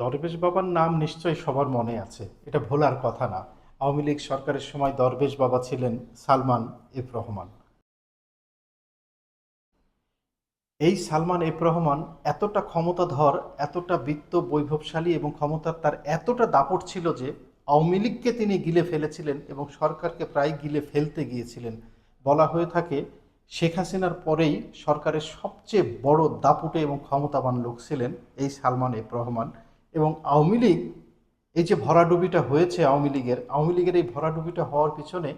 দরবেশ বাবার নাম নিশ্চয়ই সবার মনে আছে। এটা ভোলার কথা না। আওয়ামী লীগ সরকারের সময় দরবেশ বাবা ছিলেন সালমান এফ রহমান। এই সালমান এফ রহমান এতটা ক্ষমতাধর, এতটা বিত্ত বৈভবশালী এবং ক্ষমতার তার এতটা দাপট ছিল যে আওয়ামী লীগকে তিনি গিলে ফেলেছিলেন এবং সরকারকে প্রায় গিলে ফেলতে গিয়েছিলেন। বলা হয়ে থাকে, শেখ হাসিনার পরেই সরকারের সবচেয়ে বড় দাপুটে এবং ক্ষমতাবান লোক ছিলেন এই সালমান এফ রহমান। এবং আওয়ামী লীগ, এই যে ভরাডুবিটা হয়েছে আওয়ামী লীগের আওয়ামী লীগের এই ভরাডুবিটা হওয়ার পিছনে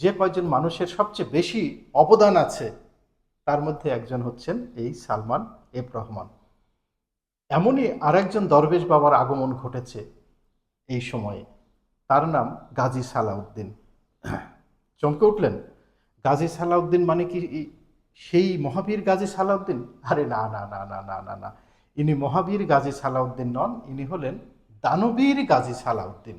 যে কয়েকজন মানুষের সবচেয়ে বেশি অবদান আছে, তার মধ্যে একজন হচ্ছেন এই সালমান এফ রহমান। এমনই আরেকজন দরবেশ বাবার আগমন ঘটেছে এই সময়ে। তার নাম গাজী সালাউদ্দিন। চমকে উঠলেন? গাজী সালাউদ্দিন মানে কি সেই মহাবীর গাজী সালাউদ্দিন? আরে না না না না না না না। ইনি মহাবীর গাজী সালাউদ্দিন নন, ইনি হলেন দানবীর গাজী সালাউদ্দিন।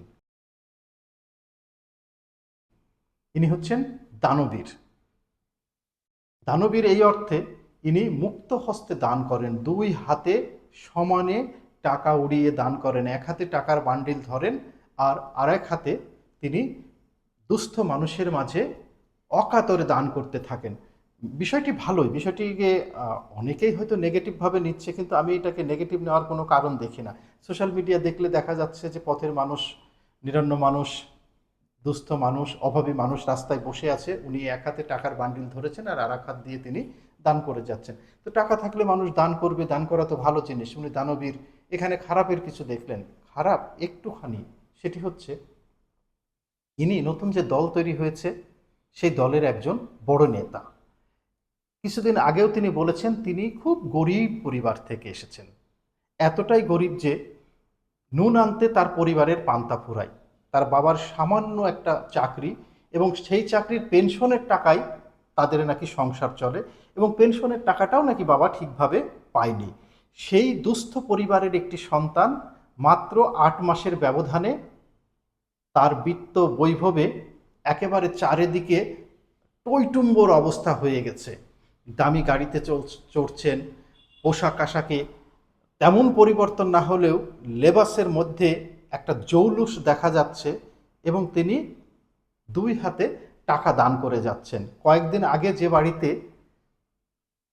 ইনি হচ্ছেন দানবীর। দানবীর এই অর্থে ইনি মুক্ত হস্তে দান করেন, দুই হাতে সমানে টাকা উড়িয়ে দান করেন, এক হাতে টাকার বান্ডিল ধরেন আর আরেক হাতে তিনি দুস্থ মানুষের মাঝে অকাতরে দান করতে থাকেন। বিষয়টি ভালোই, বিষয়টিকে অনেকেই হয়তো নেগেটিভভাবে নিচ্ছে, কিন্তু আমি এটাকে নেগেটিভ নেওয়ার কোনো কারণ দেখি না। সোশ্যাল মিডিয়া দেখলে দেখা যাচ্ছে যে পথের মানুষ, নিরন্ন মানুষ, দুস্থ মানুষ, অভাবী মানুষ রাস্তায় বসে আছে, উনি এক হাতে টাকার বান্ডিল ধরেছেন আর আর এক হাত দিয়ে তিনি দান করে যাচ্ছেন। তো টাকা থাকলে মানুষ দান করবে, দান করা তো ভালো জিনিস। উনি দানবীর, এখানে খারাপের কিছু দেখলেন। খারাপ একটুখানি, সেটি হচ্ছে, ইনি নতুন যে দল তৈরি হয়েছে, সেই দলের একজন বড় নেতা। কিছুদিন আগেও তিনি বলেছেন, তিনি খুব গরিব পরিবার থেকে এসেছেন। এতটাই গরিব যে নুন আনতে তার পরিবারের পান্তা ফুরায়। তার বাবার সামান্য একটা চাকরি এবং সেই চাকরির পেনশনের টাকায় তাদের নাকি সংসার চলে এবং পেনশনের টাকাটাও নাকি বাবা ঠিকভাবে পায়নি। সেই দুস্থ পরিবারের একটি সন্তান মাত্র আট মাসের ব্যবধানে তার বিত্ত বৈভবে একেবারে চারিদিকে টইটুম্বর অবস্থা হয়ে গেছে। দামি গাড়িতে চড়ছেন, পোশাক আশাকে তেমন পরিবর্তন না হলেও লেবাসের মধ্যে একটা জৌলুস দেখা যাচ্ছে এবং তিনি দুই হাতে টাকা দান করে যাচ্ছেন। কয়েকদিন আগে যে বাড়িতে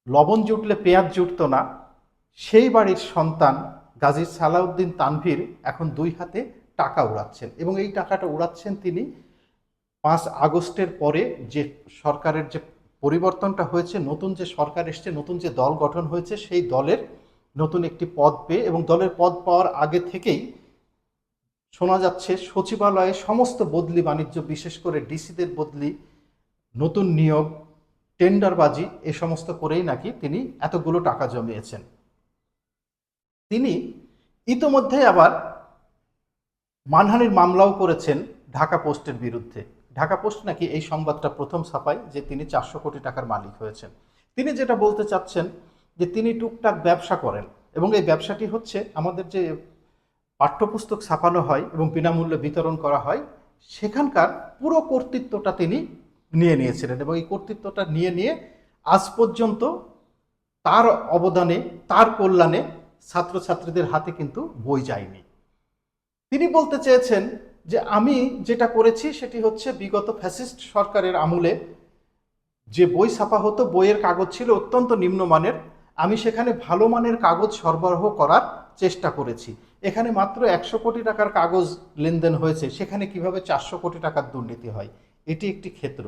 লবণ জুটলে পেঁয়াজ জুটতো না, সেই বাড়ির সন্তান গাজী সালাউদ্দিন তানভীর এখন দুই হাতে টাকা উড়াচ্ছেন এবং এই টাকাটা উড়াচ্ছেন তিনি পাঁচ আগস্টের পরে যে সরকারের যে পরিবর্তনটা হয়েছে, নতুন যে সরকার এসছে, নতুন যে দল গঠন হয়েছে, সেই দলের নতুন একটি পদ পেয়ে এবং দলের পদ পাওয়ার আগে থেকেই শোনা যাচ্ছে সচিবালয়ে সমস্ত বদলি বাণিজ্য, বিশেষ করে ডিসিদের বদলি, নতুন নিয়োগ, টেন্ডারবাজি, এ সমস্ত করেই নাকি তিনি এতগুলো টাকা জমিয়েছেন। তিনি ইতোমধ্যে আবার মানহানির মামলাও করেছেন ঢাকা পোস্টের বিরুদ্ধে। ঢাকা পোস্ট নাকি এই সংবাদটা প্রথম ছাপায় যে তিনি চারশো কোটি টাকার মালিক হয়েছেন। তিনি যেটা বলতে চাচ্ছেন যে তিনি টুকটাক ব্যবসা করেন এবং এই ব্যবসাটি হচ্ছে আমাদের যে পাঠ্যপুস্তক ছাপানো হয় এবং বিনামূল্যে বিতরণ করা হয়, সেখানকার পুরো কর্তৃত্বটা তিনি নিয়ে নিয়েছিলেন এবং এই কর্তৃত্বটা নিয়ে নিয়ে আজ পর্যন্ত তার অবদানে, তার কল্যাণে ছাত্রছাত্রীদের হাতে কিন্তু বই যায়নি। তিনি বলতে চেয়েছেন যে আমি যেটা করেছি সেটি হচ্ছে বিগত ফ্যাসিস্ট সরকারের আমলে যে বই ছাপা হতো, বইয়ের কাগজ ছিল অত্যন্ত নিম্নমানের, আমি সেখানে ভালো মানের কাগজ সরবরাহ করার চেষ্টা করেছি। এখানে মাত্র একশো কোটি টাকার কাগজ লেনদেন হয়েছে, সেখানে কীভাবে চারশো কোটি টাকার দুর্নীতি হয়? এটি একটি ক্ষেত্র।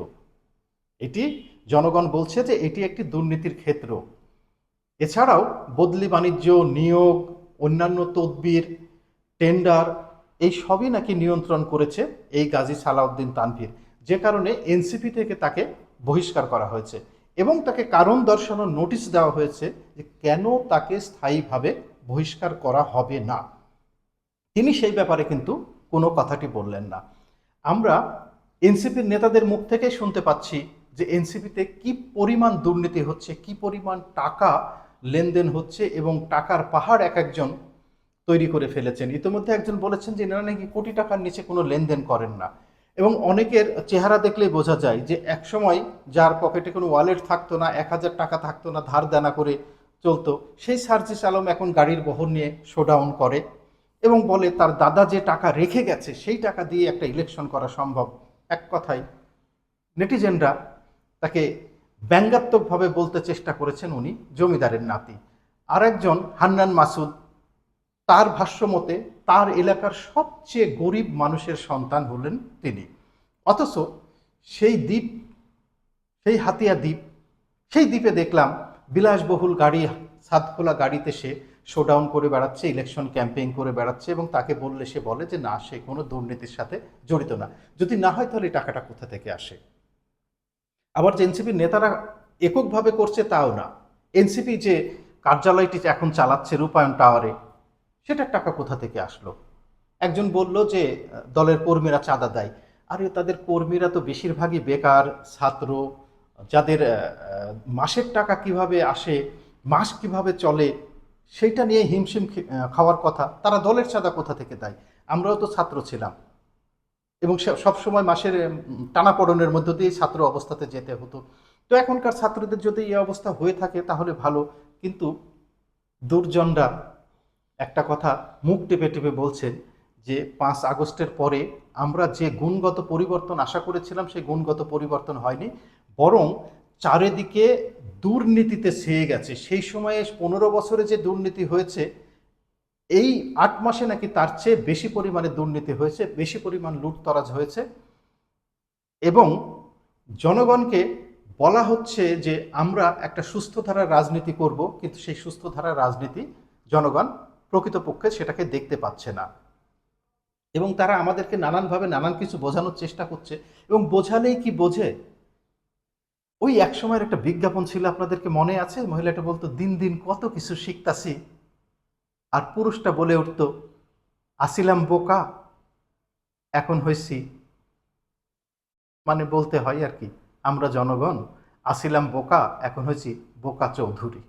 এটি জনগণ বলছে যে এটি একটি দুর্নীতির ক্ষেত্র। এছাড়াও বদলি বাণিজ্য, নিয়োগ, অন্যান্য তদবির, টেন্ডার এই সবই নাকি নিয়ন্ত্রণ করেছে এই গাজী সালাউদ্দিন তানভীর। যে কারণে এনসিপি থেকে তাকে বহিষ্কার করা হয়েছে এবং তাকে কারণ দর্শানোর নোটিশ দেওয়া হয়েছে যে কেন তাকে স্থায়ীভাবে বহিষ্কার করা হবে না। তিনি সেই ব্যাপারে কিন্তু কোনো কথাটি বললেন না। আমরা এনসিপির নেতাদের মুখ থেকে শুনতে পাচ্ছি যে এনসিপিতে কি পরিমাণ দুর্নীতি হচ্ছে, কি পরিমাণ টাকা লেনদেন হচ্ছে এবং টাকার পাহাড় এক একজন তৈরি করে ফেলেছেন। ইতিমধ্যে একজন বলেছেন যে, এনারা নাকি কোটি টাকার নিচে কোনো লেনদেন করেন না। এবং অনেকের চেহারা দেখলেই বোঝা যায় যে একসময় যার পকেটে কোনো ওয়ালেট থাকতো না, এক হাজার টাকা থাকতো না, ধার দেনা করে চলতো, সেই সার্জিস আলম এখন গাড়ির বহর নিয়ে শোডাউন করে এবং বলে, তার দাদা যে টাকা রেখে গেছে, সেই টাকা দিয়ে একটা ইলেকশন করা সম্ভব। এক কথায়, নেটিজেনরা তাকে ব্যঙ্গাত্মকভাবে বলতে চেষ্টা করেছেন উনি, জমিদারের নাতি। আর একজন হান্নান মাসুদ তার ভাষ্যমতে তার এলাকার সবচেয়ে গরিব মানুষের সন্তান হলেন তিনি। অথচ সেই দ্বীপ, সেই হাতিয়া দ্বীপ, সেই দ্বীপে দেখলাম বিলাসবহুল গাড়ি সাতখোলা গাড়িতে সে শোডাউন করে বেড়াচ্ছে ইলেকশন ক্যাম্পেইন করে বেড়াচ্ছে এবং তাকে বললে, সে বলে যে, না, সে কোনো দুর্নীতির সাথে জড়িত না। যদি না হয়, তাহলে টাকাটা কোথা থেকে আসে? আবার যে এনসিপির নেতারা এককভাবে করছে, তাও না। এনসিপি যে কার্যালয়টি এখন চালাচ্ছে রূপায়ণ টাওয়ারে সেটার টাকা কোথা থেকে আসলো? একজন বলল যে, দলের কর্মীরা চাঁদা দেয়। আরে, তাদের কর্মীরা তো বেশিরভাগই বেকার, ছাত্র, যাদের মাসের টাকা কীভাবে আসে, মাস কীভাবে চলে, সেইটা নিয়ে হিমশিম খাওয়ার কথা। তারা দলের চাঁদা কোথা থেকে দেয়? আমরাও তো ছাত্র ছিলাম। এবং সবসময় মাসের টানাপড়নের মধ্য দিয়ে ছাত্র অবস্থাতে যেতে হতো। তো এখনকার ছাত্রদের যদি এই অবস্থা হয়ে থাকে, তাহলে ভালো। কিন্তু দুর্জনরা একটা কথা মুখ টেপে টেপে বলছেন যে পাঁচ আগস্টের পরে আমরা যে গুণগত পরিবর্তন আশা করেছিলাম, সেই গুণগত পরিবর্তন হয়নি। বরং চারিদিকে দুর্নীতিতে ছেয়ে গেছে। সেই সময়ে পনেরো বছরে যে দুর্নীতি হয়েছে, এই আট মাসে নাকি তার চেয়ে বেশি পরিমাণে দুর্নীতি হয়েছে, বেশি পরিমাণ লুটতরাজ হয়েছে। এবং জনগণকে বলা হচ্ছে যে আমরা একটা সুস্থ ধারার রাজনীতি করব, কিন্তু সেই সুস্থ ধারার রাজনীতি জনগণ প্রকৃতপক্ষে সেটাকে দেখতে পাচ্ছে না। এবং তারা আমাদেরকে নানানভাবে নানান কিছু বোঝানোর চেষ্টা করছে এবং বোঝালেই কি বোঝে? ওই এক সময়ের একটা বিজ্ঞাপন ছিল আপনাদেরকে মনে আছে? মহিলাটা বলতো, দিন দিন কত কিছু শিখতাছি। আর পুরুষটা বলে উঠতো, আসিলাম বোকা, এখন হয়েছি মানে বলতে হয় আর কি, আমরা জনগণ, আসিলাম বোকা, এখন হয়েছি বোকা চৌধুরী।